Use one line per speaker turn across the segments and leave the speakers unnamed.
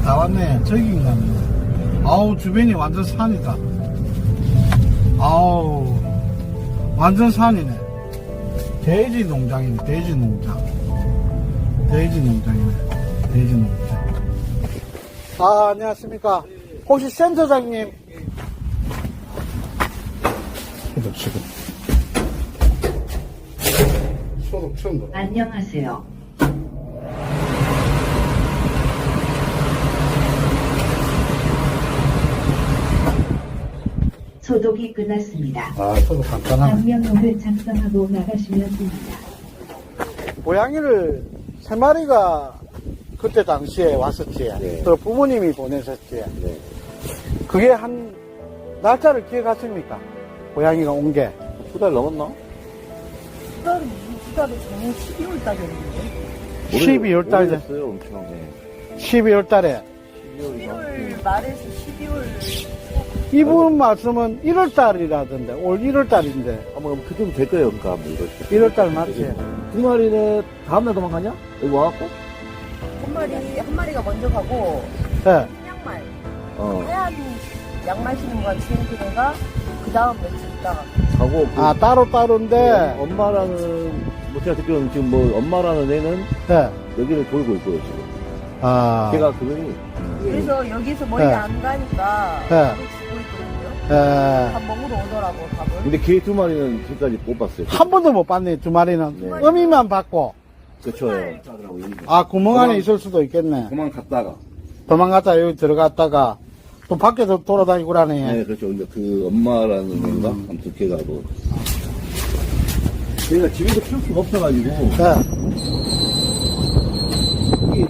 거의 다 왔네. 저기인가. 아우, 주변이 완전 산이다. 아우, 완전 산이네. 돼지 농장이네, 돼지 농장. 돼지 농장이네, 돼지 농장. 아, 안녕하십니까. 혹시 센터장님? 소독, 소독. 소독 처음 들어.
안녕하세요. 소독이 끝났습니다.
아, 소독 간단하네.
방명록을 작성하고 나가시면 됩니다.
고양이를 세 마리가 그때 당시에 왔었지.
네.
또 부모님이 보내셨지.
네.
그게 한 날짜를 기억하십니까? 고양이가 온 게.
두 달 넘었나?
달이 작년 12월 달이었는데
12월 달에.
됐어요, 엄청. 네.
12월 달에.
12월이나.
1월 말에서 12월
이분 말씀은 1월 달이라던데. 올 1월 달인데.
아마 그쯤 될 거예요, 그니까, 뭐, 이럴 때.
1월 달 맞지?
두 마리는 다음날 도망가냐? 여기 와갖고?
한 마리 한 마리가 먼저 가고
예.
양말
어,
하얀 양말 신은 거 지은 그애가 그 다음 며칠 있다가
가고. 그
아, 따로따로인데.
엄마라는, 뭐, 제가 듣기로는 지금 뭐, 엄마라는 애는
예.
여기를 돌고 있고요, 지금.
아.
걔가 그거니.
그래서 여기서 멀리
네.
안 가니까
네. 예.
밥 먹으러 오더라고 밥을
근데 걔두 마리는 지금까지 못 봤어요.
한 번도 못 봤네, 두 마리는.
네.
어미만 봤고.
그쵸.
아, 구멍 안에 있을 수도 있겠네.
도망갔다가.
도망갔다 여기 들어갔다가 또 밖에서 돌아다니고 그러네.
네, 그렇죠. 근데 그 엄마라는 애가, 아무튼 걔가 뭐. 걔가 집에서 키울 수가 없어가지고. 있다, 여기.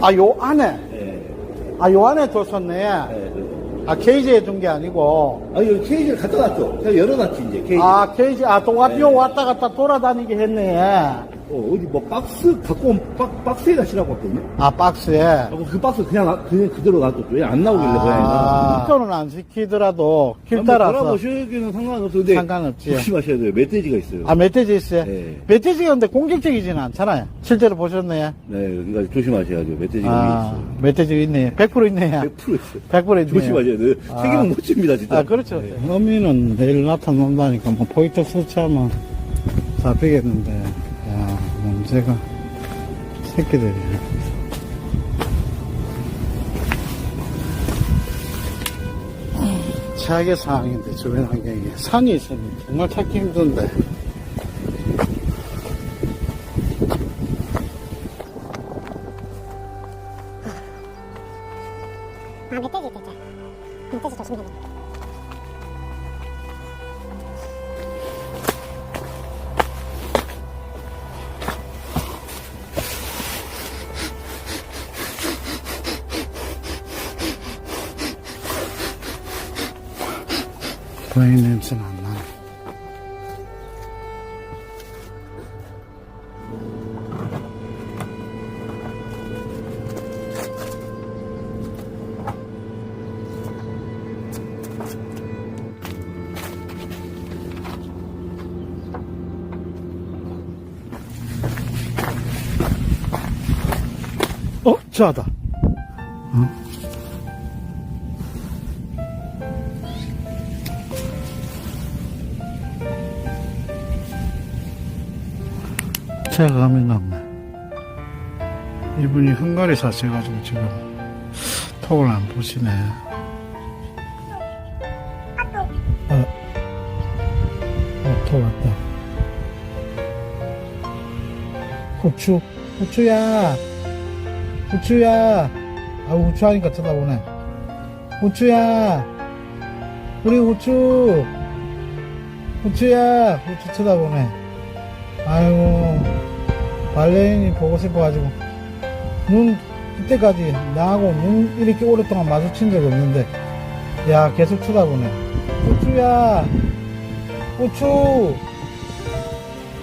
아, 요 안에.
네.
아, 요 안에 뒀었네.
네, 그렇죠.
아, 케이지에 둔 게 아니고.
아니, 여기 케이지를 갖다 놨죠. 그냥 열어놨지, 이제, 케이지.
아, 케이지, 아, 또,
네.
요 왔다 갔다 돌아다니게 했네.
어, 어디 뭐 박스 갖고 온 박, 박스에다 실어고 왔거든요.
아, 박스에.
하고 그 박스 그냥, 놔- 그냥 그대로 놔뒀죠. 왜안 나오길래,
아,
고양이가.
입도는 안 시키더라도 길
한번
따라서
돌아보시기는 상관없는데.
상관없지.
조심하셔야 돼요. 멧돼지가 있어요.
아, 멧돼지 있어요?
네.
멧돼지가 근데 공격적이지는 않잖아요. 실제로 보셨네.
네, 그러니까 조심하셔야 돼요. 멧돼지가
아,
있어요.
멧돼지 있네. 100% 있네.
100% 있어요.
100% 있네.
조심하셔야 돼요.
아.
책임은 못 집니다, 진짜.
아, 그렇죠. 어미는 내일 나타난다니까, 뭐, 포인트 수치하면 잡히겠는데, 야, 문제가, 새끼들이. 최악의 상황인데, 주변 환경이. 산이 있으면 정말 찾기 힘든데.
아, 멧돼지 있겠죠. 멧돼지 조심해야 돼.
고양이 냄새는 안 나네. 어, 저하다. 제가 감이 났네. 이분이 헝가리 사셔가지고 지금 톡을 안 보시네. 어, 어, 톡 왔다. 후추, 후추야, 후추야. 아, 후추 하니까 쳐다보네. 후추야, 우리 후추, 후추야, 후추 쳐다보네. 아이고 발레인이 보고 싶어가지고 눈 이때까지 나하고 눈 이렇게 오랫동안 마주친 적 없는데 야 계속 쳐다보네. 우추야 우추.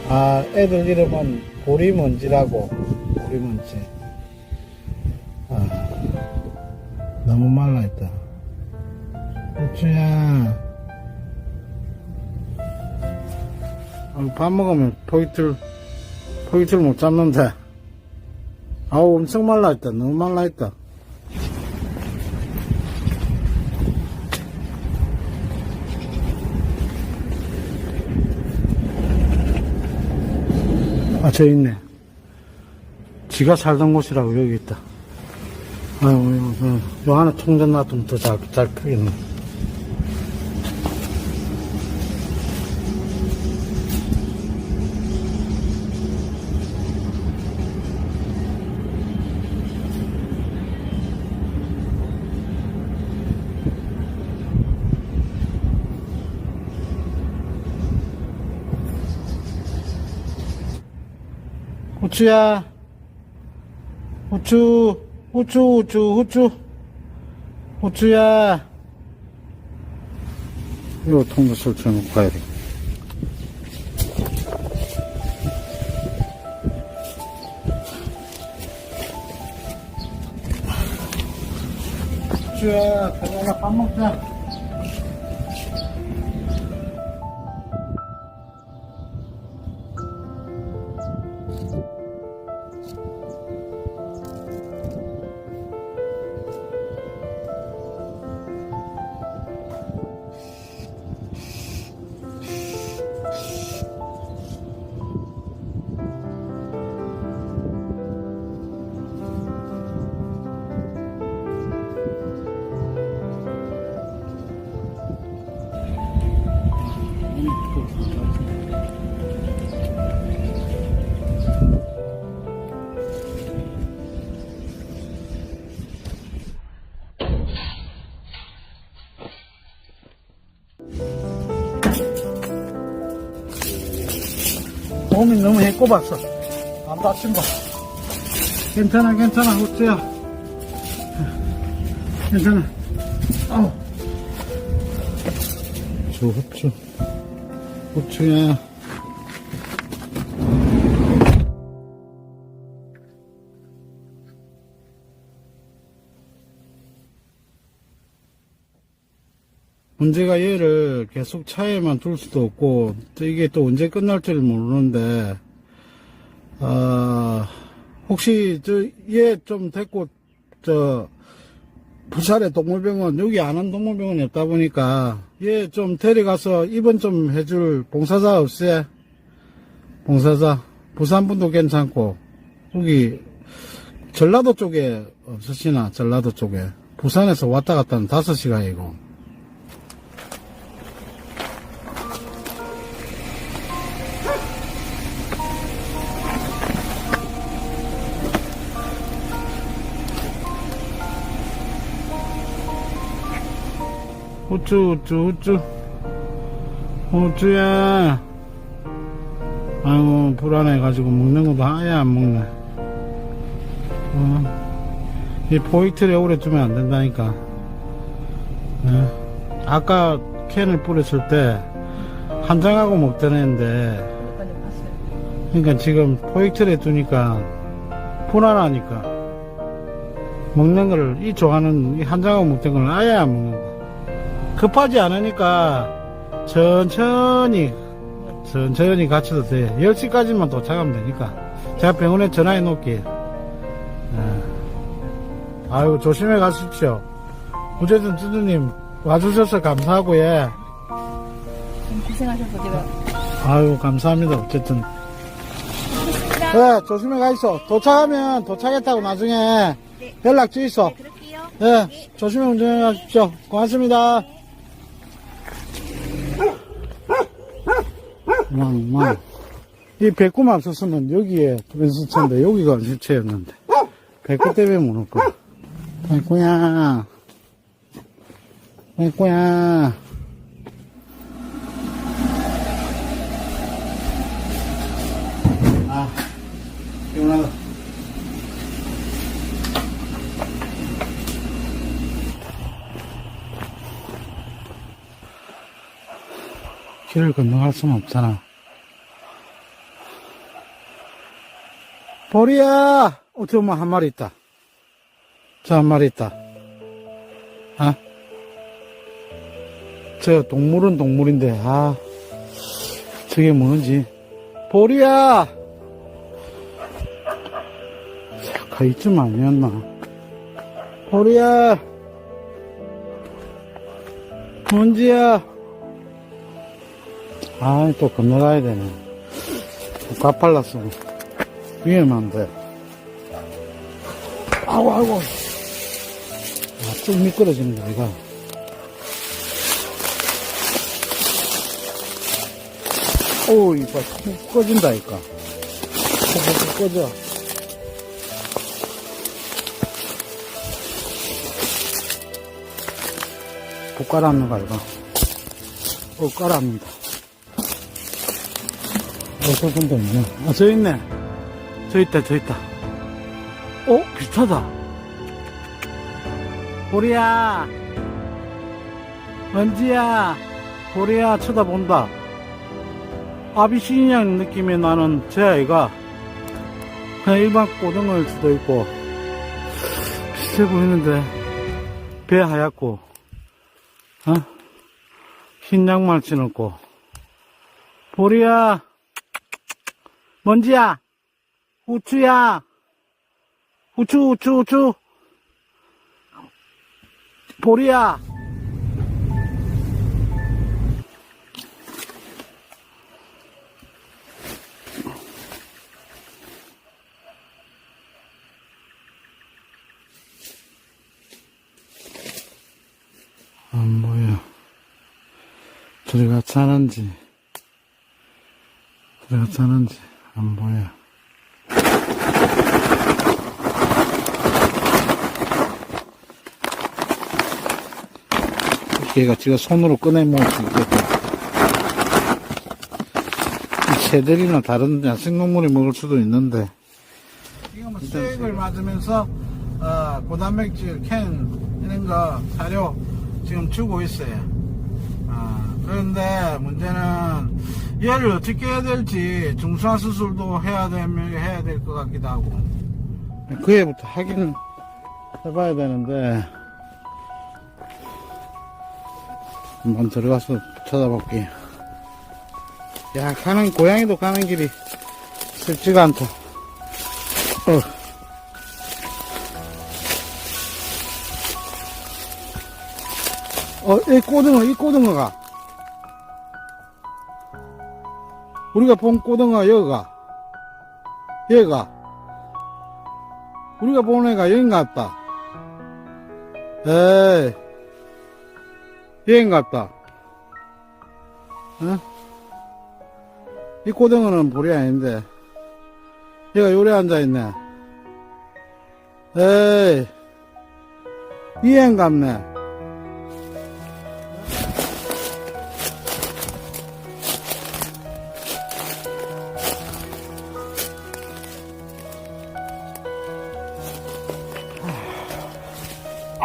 아 애들 이름은 보리먼지라고. 보리먼지. 아 너무 말라있다. 우추야. 어, 밥 먹으면 포인트를, 포인트를 못 잡는데. 아우, 엄청 말라있다. 너무 말라있다. 아, 저 있네. 지가 살던 곳이라고 여기 있다. 아이고, 요, 요, 요 하나 통전 놔두면 더 잘, 잘 크겠네. 후추야. 후추, 후추, 후추, 후추. 후추야. 이거 통도 설치해놓고 가야 돼. 후추야, 가자, 밥 먹자. 몸이 너무 해꼽았어. 안 다친 거. 괜찮아, 괜찮아, 후추야. 괜찮아. 아우. 저 후추. 후추야. 문제가 얘를 계속 차에만 둘 수도 없고 또 이게 또 언제 끝날 줄 모르는데 아 혹시 저 얘좀 데리고 저 부산의 동물병원 여기 아는 동물병원이 없다 보니까 얘 좀 데려가서 입원 좀 해줄 봉사자 없어요? 봉사자? 부산 분도 괜찮고 여기 전라도 쪽에 없으시나? 전라도 쪽에. 부산에서 왔다 갔다 하는 5시간이고 후추, 후추, 후추. 후추야. 아이고, 불안해가지고 먹는 것도 아예 안 먹네. 어. 이 포이트를 오래 두면 안 된다니까. 네. 아까 캔을 뿌렸을 때, 한 장하고 먹던 애인데. 그러니까 지금 포이트를 두니까, 불안하니까. 먹는 걸, 이 좋아하는, 이 한 장하고 먹던 걸 아예 안 먹는다. 급하지 않으니까 천천히 천천히 가셔도 돼. 10시까지만 도착하면 되니까. 제가 병원에 전화해 놓을게요. 예. 아유 조심해 가십시오. 어쨌든 쭈쭈님 와주셔서 감사하고
예좀 고생하셔서 제가
아유 감사합니다. 어쨌든. 예 조심해 가 있어. 도착하면 도착했다고 나중에 연락 주이소
그럴게요.
예 조심히 운전해 가십시오. 고맙습니다 왕왕. 이 배꼽만 없었으면 여기에 왼수차인데 여기가 왼수차였는데. 배꼽 때문에 못 올 거야. 배꼽야. 배꼽야 길을 건너갈 수는 없잖아. 보리야! 어, 저뭐한 마리 있다. 저 한 마리 있다. 아? 저 동물은 동물인데, 아. 저게 뭐는지. 보리야! 자, 다 이쯤 아니었나? 보리야! 먼지야! 아, 또 건너가야 되네. 가팔랐어. 위험한데. 아이고, 아이고. 아, 쭉 미끄러진다, 이거. 오, 이봐, 푹 꺼진다, 이까. 푹푹 꺼져. 푹 깔았는 거, 이거. 어, 깔았는다. 어서 본다, 있네. 아, 저 있네. 저 있다, 저 있다. 어? 비슷하다. 보리야. 먼지야. 보리야, 쳐다본다. 아비시니안 느낌이 나는 제 아이가 그냥 일반 고등어일 수도 있고 비슷해 보이는데 배 하얗고 어? 흰 양말 신었고 보리야 먼지야. 우추야. 우추 우추 우추. 보리야. 안 보여. 들어가 차는지, 들어가 차는지 안 보여. 걔가 지가 손으로 꺼내 먹을 수 있겠다. 이 새들이나 다른 야생동물이 먹을 수도 있는데. 지금 수액을 맞으면서 어, 고단백질 캔 이런 거 사료 지금 주고 있어요. 아, 그런데 문제는 얘를 어떻게 해야 될지 중수화 수술도 해야 되면 해야 될 것 같기도 하고. 그 애부터 하긴 해봐야 되는데 한번 들어가서 찾아볼게요. 야 가는 고양이도 가는 길이 쉽지가 않다. 어. 어, 이 꼬등어, 이 꼬등어가. 우리가 본 꼬등어, 여기가. 얘가. 우리가 본 애가 여긴가 같다. 에이. 여긴가 같다. 어? 이 꼬등어는 볼이 아닌데. 얘가 요래 앉아있네. 에이. 이행 같네.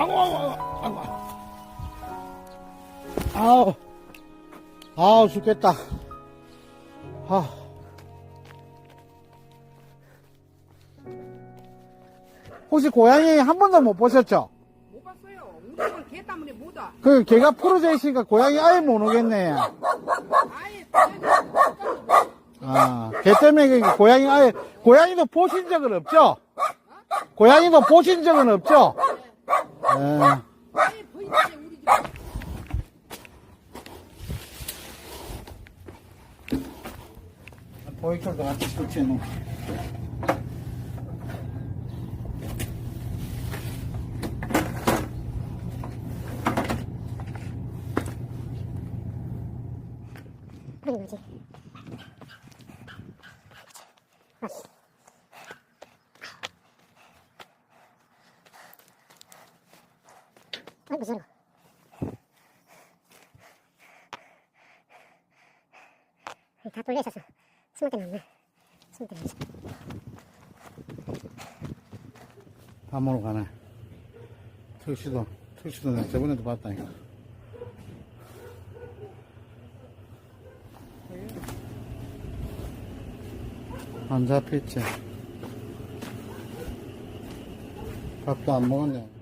아우, 아우, 아우, 아우. 아우, 아우, 죽겠다. 아. 혹시 고양이 한 번도 못 보셨죠?
못 봤어요. 우리 오늘 개 때문에 못 와.
그, 개가 풀어져 있으니까 고양이 아예 못 오겠네.
아예
아, 개 때문에 그 고양이 아예, 고양이도 보신 적은 없죠? 고양이도 보신 적은 없죠?
집.
보이컬도 같이 설치해 놓고.
아니 뭐지? 아, 무슨 소리야? 다 돌려 있었어. 숨을 때는 없네. 숨을 때는 없어.
밤으로 가네. 특시도, 특시도 내가 저번에도 봤다니까. 안 잡혔지. 밥도 안 먹었네.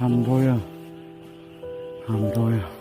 안 보여. 안 보여.